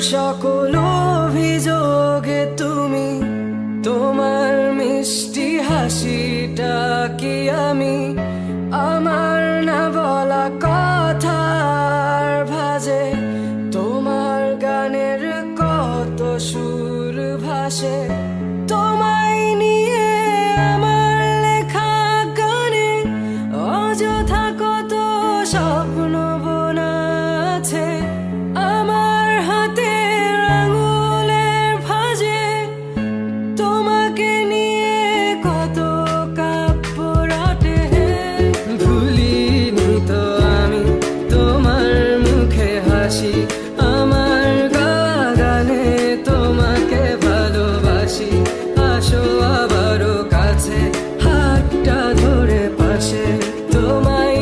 সকল অভিযোগে তুমি, তোমার মিষ্টি হাসিটা কি আমি? আমার না বলা কথার ভাজে, তোমার গানের কত সুর ভাসে? তোমায় নিয়ে আমার লেখা গানে অযথা কত স্বপ্ন তোমায়